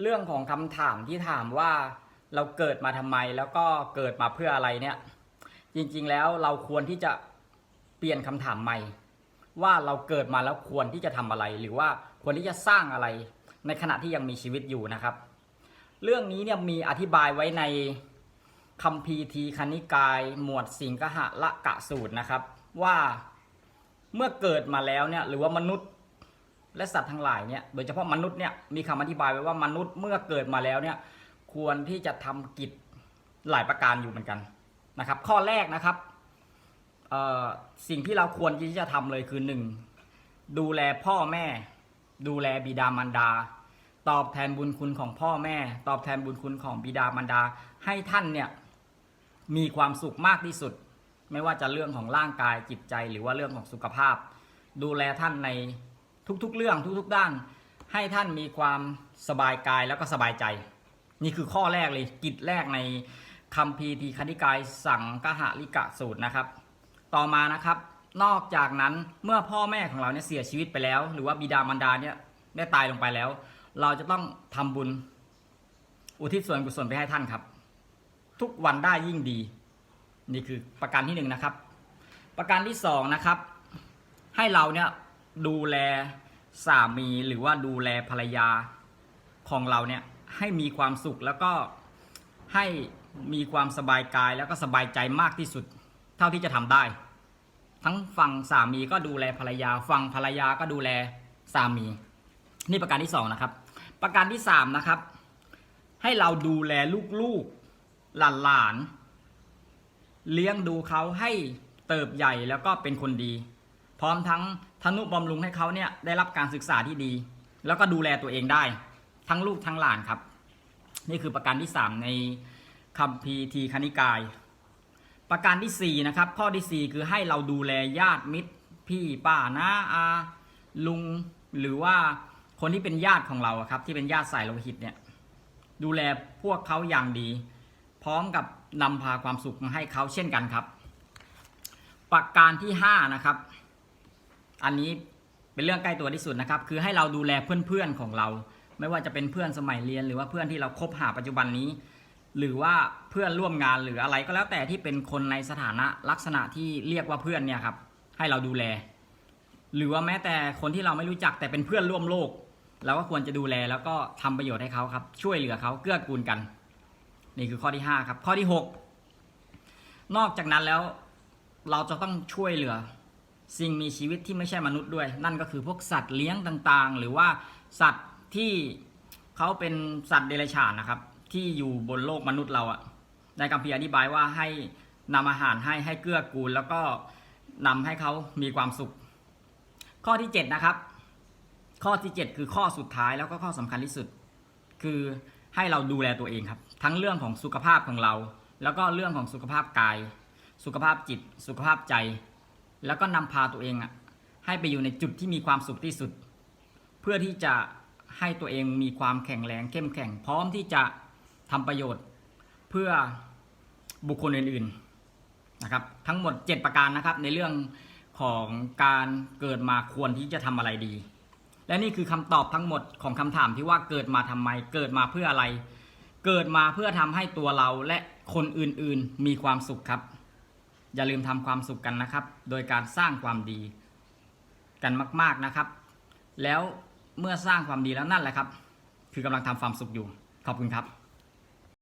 เรื่องของคำถามที่ถามว่าเราเกิดมาทำไมแล้วก็เกิดมาเพื่ออะไรเนี่ย จริงๆแล้วเราควรที่จะเปลี่ยนคำถามใหม่ ว่าเราเกิดมาแล้วควรที่จะทำอะไร หรือว่าควรที่จะสร้างอะไร ในขณะที่ยังมีชีวิตอยู่นะครับ เรื่องนี้เนี่ยมีอธิบายไว้ในคัมภีทีคณิกาย หมวดสิงคหะละกะสูตรนะครับ ว่าเมื่อเกิดมาแล้วเนี่ยหรือว่ามนุษย์ และสัตว์ทั้งหลายเนี่ยโดยเฉพาะมนุษย์เนี่ยมีคำอธิบายไว้ว่ามนุษย์เมื่อเกิดมาแล้วเนี่ยควรที่จะทำกิจหลายประการอยู่เหมือนกันนะครับ ข้อแรกนะครับสิ่งที่เราควรที่จะทำเลยคือหนึ่งดูแลพ่อแม่ ดูแลบิดามารดา ตอบแทนบุญคุณของพ่อแม่ ตอบแทนบุญคุณของบิดามารดา ให้ท่านเนี่ยมีความสุขมากที่สุด ไม่ว่าจะเรื่องของร่างกายจิตใจ หรือว่าเรื่องของสุขภาพ ดูแลท่านใน ทุกๆ เรื่องทุกๆ ด้าน ให้ท่านมีความสบายกายแล้วก็สบายใจ นี่คือข้อแรกเลยกิจแรกในคำพีทีคณิกายสังกหลิกะสูตรนะครับ ต่อมานะครับ นอกจากนั้นเมื่อพ่อแม่ของเราเนี่ยเสียชีวิตไปแล้ว หรือว่าบิดามารดาเนี่ยได้ตายลงไปแล้ว เราจะต้องทำบุญ อุทิศส่วนกุศลไปให้ท่านครับ ทุกวันได้ยิ่งดี นี่คือประการที่หนึ่งนะครับ ประการที่สองนะครับ ให้เราเนี่ย ดูแลสามีหรือว่าดูแลภรรยาของเราเนี่ยให้มีความสุขแล้วก็ให้มีความสบายกายแล้วก็สบายใจมากที่สุด เท่าที่จะทำได้ ทั้งฝั่งสามีก็ดูแลภรรยาฝั่งภรรยาก็ดูแลสามี นี่ประการที่สองนะครับ ประการที่สามนะครับ ให้เราดูแลลูกๆหลานๆเลี้ยงดูเขาให้เติบใหญ่แล้วก็เป็นคนดี พร้อมทั้งทนุบำรุงให้เขาเนี่ยได้รับการศึกษาที่ดี แล้วก็ดูแลตัวเองได้ ทั้งลูกทั้งหลานครับ นี่คือประการที่สามในคำพีทีคณิกาย ประการที่สี่นะครับข้อที่สี่คือให้เราดูแลญาติมิตร พี่ป้าน้าอาลุงหรือว่าคนที่เป็นญาติของเราครับ ที่เป็นญาติสายโลหิตเนี่ยดูแลพวกเขาอย่างดี พร้อมกับนำพาความสุขมาให้เขาเช่นกันครับ ประการที่ห้านะครับ อันนี้เป็นเรื่องใกล้ตัวที่สุดนะครับ คือให้เราดูแลเพื่อนๆของเรา ไม่ว่าจะเป็นเพื่อนสมัยเรียน หรือว่าเพื่อนที่เราคบหาปัจจุบันนี้ หรือว่าเพื่อนร่วมงานหรืออะไรก็แล้วแต่ที่เป็นคนในสถานะลักษณะที่เรียกว่าเพื่อนเนี่ยครับ ให้เราดูแล หรือว่าแม้แต่คนที่เราไม่รู้จักแต่เป็นเพื่อนร่วมโลกเราก็ควรจะดูแลแล้วก็ทำประโยชน์ให้เขาครับ ช่วยเหลือเขาเกื้อกูลกัน นี่คือข้อที่ห้าครับ ข้อที่หกนอกจากนั้นแล้วเราจะต้องช่วยเหลือ สิ่งมีชีวิตที่ไม่ใช่มนุษย์ด้วย นั่นก็คือพวกสัตว์เลี้ยงต่างๆ หรือว่าสัตว์ที่เขาเป็นสัตว์เดรัจฉานนะครับ ที่อยู่บนโลกมนุษย์เราอะในคัมภีร์อธิบายว่าให้นำอาหารให้ให้เกื้อกูล แล้วก็นำให้เขามีความสุข ข้อที่7นะครับ ข้อที่ 7 คือข้อสุดท้ายแล้วก็ข้อสำคัญที่สุด คือให้เราดูแลตัวเองครับ ทั้งเรื่องของสุขภาพของเรา แล้วก็เรื่องของสุขภาพกาย สุขภาพจิต สุขภาพใจ แล้วก็นำพาตัวเองอะให้ไปอยู่ในจุดที่มีความสุขที่สุด เพื่อที่จะให้ตัวเองมีความแข็งแรงเข้มแข็ง พร้อมที่จะทำประโยชน์เพื่อบุคคลอื่นๆนะครับ ทั้งหมด 7 ประการนะครับ ในเรื่องของการเกิดมาควรที่จะทำอะไรดี และนี่คือคำตอบทั้งหมดของคำถามที่ว่าเกิดมาทำไม เกิดมาเพื่ออะไร เกิดมาเพื่อทำให้ตัวเราและคนอื่นๆมีความสุขครับ อย่าลืมทำความสุขกันนะครับ โดยการสร้างความดีกันมาก ๆนะครับ แล้วเมื่อสร้างความดีแล้วนั่นแหละครับ คือกำลังทำความสุขอยู่ ขอบคุณครับ